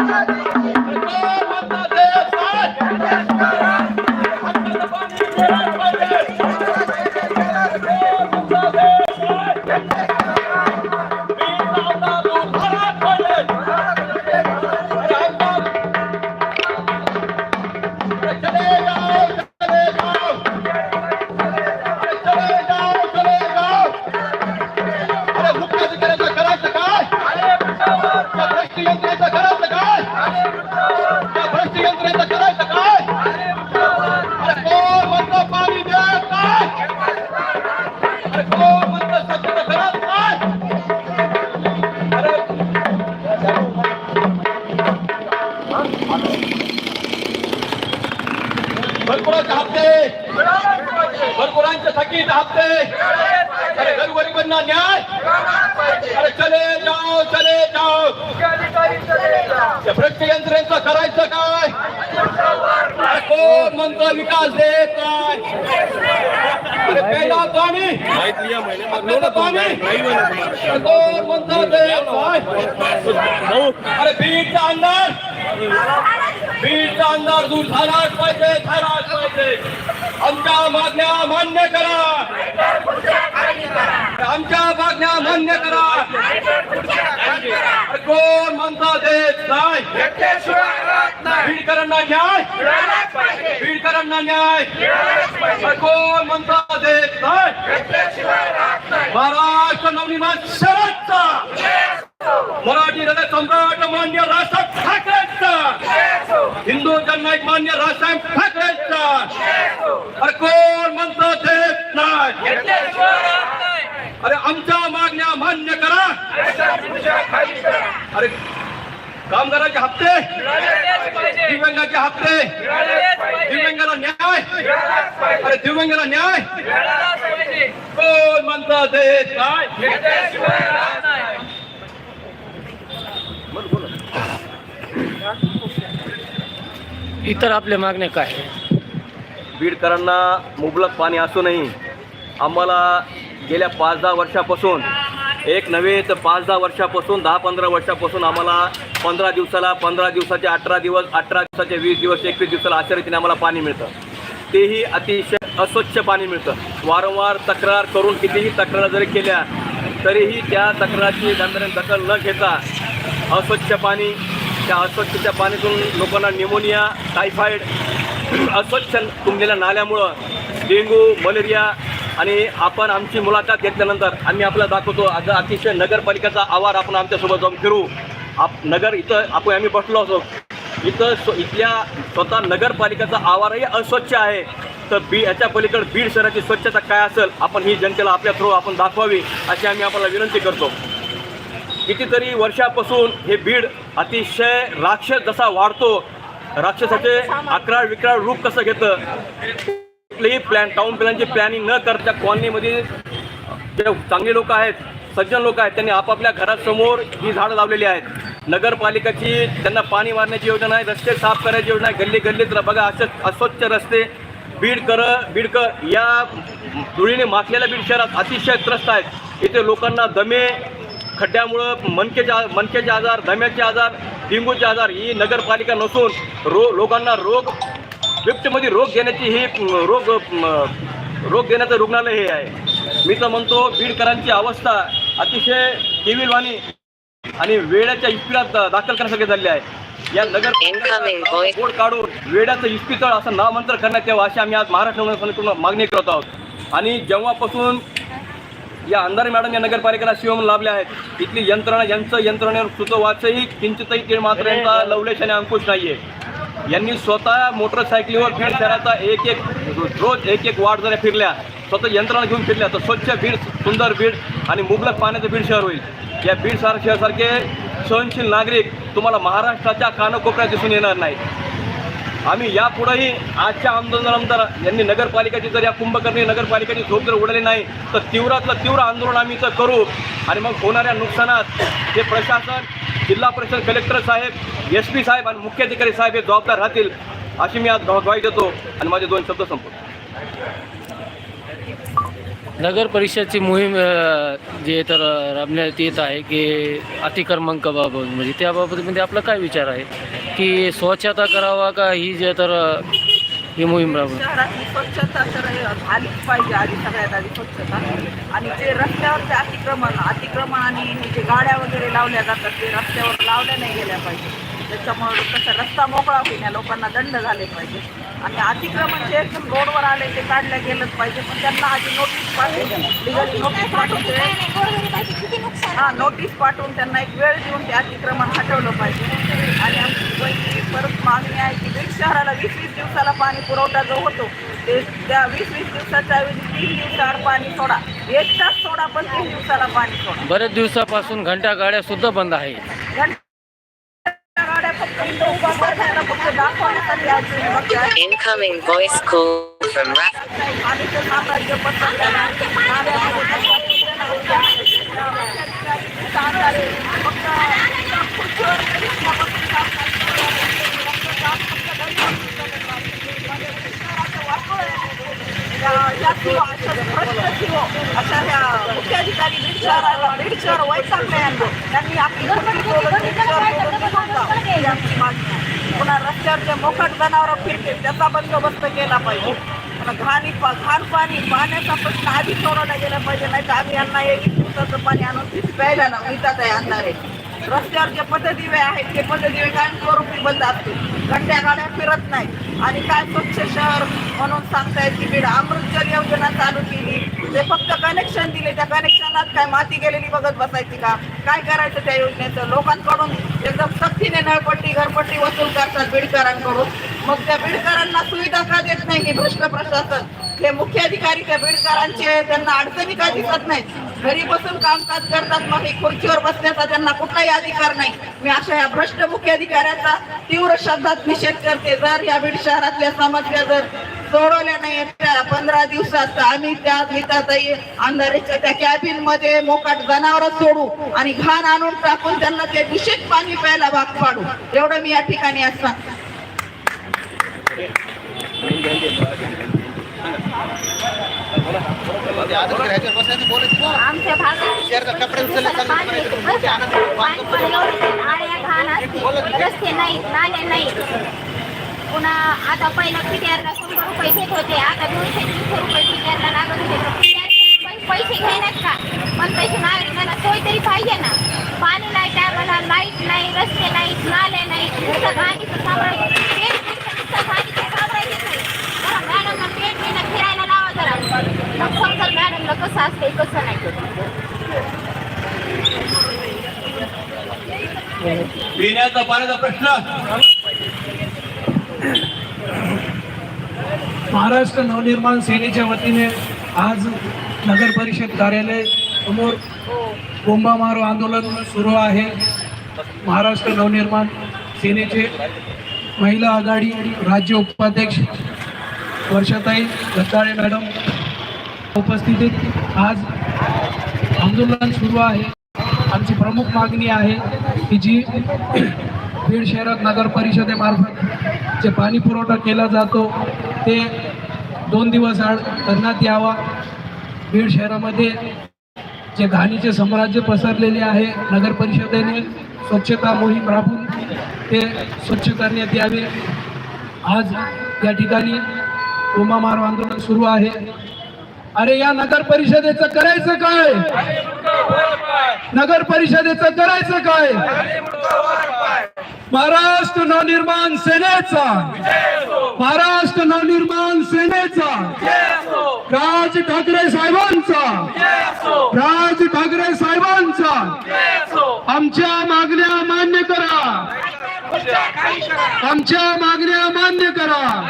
पाणी गरगरिबांना न्याय। अरे चले जाओ चले जाओ। त्या भ्रष्ट करायचं काय? कोण म्हणतो विकास देत नाही? अरे पहिला पाणी पाणी कोण म्हणतो देत नाही? अरे बीडचा अंदाज बीडचा अंदाज दूर झालाच पाहिजे झालाच पाहिजे आमच्या मागण्या मान्य करा। आमच्या मागण्या मान्य करा। कोण म्हणता देत नाही बीडकरांना न्याय। बीडकरांना न्याय। कोण म्हणता देत नाही महाराष्ट्र नवनिर्माण शरदचा मराठी हृदय सम्राट मान्य राजसाहेब ठाकरेंचा. हिंदू जननायक मान्य राजसाहेब ठाकरेंचा. अरे कोण म्हणतं देत नाही? अरे आमच्या मागण्या मान्य करा. अरे कामगाराचे हप्ते दिव्यांगाचे हप्ते दिव्यांगाला न्याय अरे दिव्यांगाला न्याय. कोण म्हणतं देत नाही? इतर आपल्या मागण्या काय? बीडकरांना मुबलक पाणी असूनही आम्हाला गेल्या पाच दहा वर्षापासून एक नव्हे तर पाच दहा वर्षापासून दहा पंधरा वर्षापासून आम्हाला पंधरा दिवसाला पंधरा दिवसाचे अठरा दिवस अठरा दिवसाचे वीस दिवस एकवीस दिवसाला अशा रीतीने आम्हाला पाणी मिळतं. तेही अतिशय अस्वच्छ पाणी मिळतं. वारंवार तक्रार करून कितीही तक्रार जरी केल्या तरीही त्या तक्राराची गांभीर्याने दखल न घेता अस्वच्छ पाणी त्या अस्वच्छच्या पाण्यातून लोकांना निमोनिया टायफाईड अस्वच्छ तुंबलेल्या नाल्यामुळं डेंगू मलेरिया आणि आपण आमची मुलाखत घेतल्यानंतर आम्ही आपल्याला दाखवतो आता अतिशय नगरपालिकेचा आवार आपण आमच्यासोबत जाऊन फिरू. आप नगर इथं आपण आम्ही बसलो असो इथं स्व इथल्या स्वतः नगरपालिकेचा आवारही अस्वच्छ आहे. तर बी याच्या पलीकडे बीड शहराची स्वच्छता काय असेल आपण ही जनतेला आपल्या थ्रू आपण दाखवावी अशी आम्ही आपल्याला विनंती करतो. कितीतरी वर्षापासून हे बीड अतिशय राक्षस जसा वाढतो राक्षसाचे अकराळ विक्राळ रूप कसं घेतं? कुठलेही प्लॅन टाऊन प्लॅनची प्लॅनिंग न करता कॉलनीमध्ये जे चांगले लोक आहेत सज्जन लोक आहेत त्यांनी आपापल्या घरासमोर ही झाडं लावलेली आहेत. नगरपालिकेची त्यांना पाणी मारण्याची योजना आहे रस्ते साफ करायची योजना आहे गल्ली गल्लीत बघा असे अस्वच्छ रस्ते बीडकर बीडकर या धुळीने माखलेल्या बीड शहरात अतिशय त्रस्त आहेत. इथे लोकांना दमे खड्ड्यामुळं मनकेचे आ- मनकेचे आजार दम्याचे आजार डेंग्यूचे आजार ही नगरपालिका नसून रो लोकांना रोग बिबटेमध्ये रोग घेण्याची ही रोग रोग देण्याचं रुग्णालय हे आहे. मी तर म्हणतो बीडकरांची अवस्था अतिशय केविलवाणी आणि वेड्याच्या इस्पिरात दाखल करण्यासारखे झाले आहे. या नगर. बोर्ड काढून वेड्याचं इस्पितळ असं नामंत्र करण्यात यावं अशी आम्ही आज महाराष्ट्र मागणी करत आहोत. आणि जेव्हापासून या अंधारे मॅडम या नगरपालिकेला शिवम लाभल्या आहेत. इथली यंत्रणा यांचं यंत्रणेवर सुतोवाचही किंचितही तीळ मात्र यांचा लवलेश आणि अंकुश नाहीये. यांनी स्वतः मोटरसायकलीवर बीड शहराचा एक एक रोज एक एक वार्ड जरी फिरल्या स्वतः यंत्रणा घेऊन फिरल्या तर स्वच्छ बीड सुंदर बीड आणि मुबलक पाण्याचं बीड शहर होईल. या बीड शहर शहरासारखे सहनशील नागरिक तुम्हाला महाराष्ट्राच्या कानाकोपऱ्यात दिसून येणार नाही आम्ही यापुढेही आजच्या आंदोलनानंतर यांनी नगरपालिकेची जर या कुंभकर्णी नगरपालिकेची झोप जर उडली नाही तर तीव्रातलं तीव्र आंदोलन आम्ही इथं करू. आणि मग होणाऱ्या नुकसानात हे प्रशासन जिल्हा परिषद कलेक्टर साहेब एस पी साहेब आणि मुख्याधिकारी साहेब हे जबाबदार राहतील अशी मी आज ग्वाही देतो. आणि माझे दोन शब्द संपतो नगर परिषदची मोहीम जे तर राबण्यात येत आहे की अतिक्रमांकाबाबत म्हणजे त्याबाबतमध्ये म्हणजे आपला काय विचार आहे? की स्वच्छता करावा का ही जे तर ही मोहीम राबव शहरातली स्वच्छता तर आलीच पाहिजे आधी सगळ्यात आधी स्वच्छता. आणि जे रस्त्यावरचे अतिक्रमण अतिक्रमण आणि हे जे गाड्या वगैरे लावल्या जातात ते रस्त्यावर लावल्या नाही गेल्या पाहिजे. त्याच्यामुळे कसं रस्ता मोकळा होईल लोकांना दंड झाले पाहिजे. आणि अतिक्रमण जे एकदम रोडवर आले ते काढलं गेलंच पाहिजे. पण त्यांना आधी नोटीस पाठवून लिगली नोटीस पाठवून हा नोटीस पाठवून त्यांना एक वेळ देऊन ते अतिक्रमण हटवलं पाहिजे. आणि आमची पहिली परत मागणी आहे की बीड शहराला वीस वीस दिवसाला पाणी पुरवठा जो होतो ते त्या वीस वीस दिवसाच्या ऐवजी तीन दिवसावर पाणी सोडा. एक तास सोडा पण तीन दिवसाला पाणी सोडा. बरेच दिवसापासून घंटा गाड्या सुद्धा बंद आहे Incoming voice call from Raf. पुन्हा रस्त्यावर जे मोकट जनावरं फिरते त्याचा बंदोबस्त केला पाहिजे. पण घाणी पा- घाण पाणी पाण्याचा प्रश्न आधी सोडवला गेला पाहिजे. नाही तर आम्ही यांना एक दिवसाचं पाणी आणून प्यायला ना विकत आहे आणणार आहे. रस्त्यावर जे पथदिवे आहेत. ते पथदिवे कायमस्वरूपी बंद असतील. घंट्या गाड्या फिरत नाही. आणि काय स्वच्छ शहर म्हणून सांगतायत की बीड अमृत जल योजना चालू केली. ते फक्त कनेक्शन दिले त्या कनेक्शनात काय माती गेलेली बघत बसायची का? काय करायचं त्या योजनेचं? लोकांकडून एकदम सक्तीने नळपट्टी घरपट्टी वसूल करतात बीडकरांकडून. मग त्या बीडकरांना सुविधा का देत नाही हे भ्रष्ट प्रशासन? हे मुख्य अधिकारी त्या बीडकरांचे त्यांना अडचणी का दिसत नाही घरी बसून कामकाज करतात मग हे खुर्चीवर बसण्याचा त्यांना कुठलाही अधिकार नाही. मी अशा या भ्रष्ट मुख्याधिकाऱ्याचा तीव्र शब्दात निषेध करते. जर या बीड शहरातल्या समस्या जर सोडवल्या नाही त्या पंधरा दिवसात आम्ही त्या गीताताई अंधारेच्या त्या कॅबिनमध्ये मोकाट जनावर सोडू आणि घाण आणून टाकून त्यांना ते दूषित पाणी प्यायला भाग पाडू. एवढं मी या ठिकाणी असं आमच्या भागात रस्ते नाहीत नाले नाहीत पुन्हा आता पहिला पिट्यारला शंभर रुपये घेत होते. आता दोनशे तीनशे रुपये पिट्यारला लागत होते. पैसे घेण्यात का? पण पैसे नागरिकांना सोय तरी पाहिजे ना. पाणी नाही टायमाला लाइट नाही रस्ते नाहीत नाले नाहीत नुसतं घाणीचं साम्राज्य पेट पेटचं नुसतं घाणीचं साम्राज्य नाही जरा मॅडमला पेट पेट फिरायला लावा जरा मग मॅडमला कसं असते कसं नाही पिण्याचा पाण्याचा प्रश्न. महाराष्ट्र नवनिर्माण सेनेच्या वतीने आज नगर परिषद कार्यालय समोर बोंबा मारो आंदोलन सुरू आहे. महाराष्ट्र नवनिर्माण सेनेचे महिला आघाडी राज्य उपाध्यक्ष वर्षाताई दत्ताळे मॅडम उपस्थितीत आज आंदोलन सुरू आहे. आमची प्रमुख मागणी आहे की जी बीड शहरात नगर परिषदेमार्फत जे पाणी पुरवठा केला जातो ते दोन दिवस आड करण्यात यावा. बीड शहरामध्ये जे घाणीचे साम्राज्य पसरलेले आहे नगर परिषदेने स्वच्छता मोहीम राबून ते स्वच्छ करण्यात यावे. आज या ठिकाणी उमा मारव आंदोलन सुरू आहे. अरे या नगर परिषदेचं करायचं काय? नगर परिषदेचं करायचं काय? महाराष्ट्र नवनिर्माण सेनेचा. महाराष्ट्र नवनिर्माण सेनेचा. राज ठाकरे साहेबांचा. राज ठाकरे साहेबांचा. आमच्या मागण्या मान्य करा. आमच्या मागण्या मान्य करा.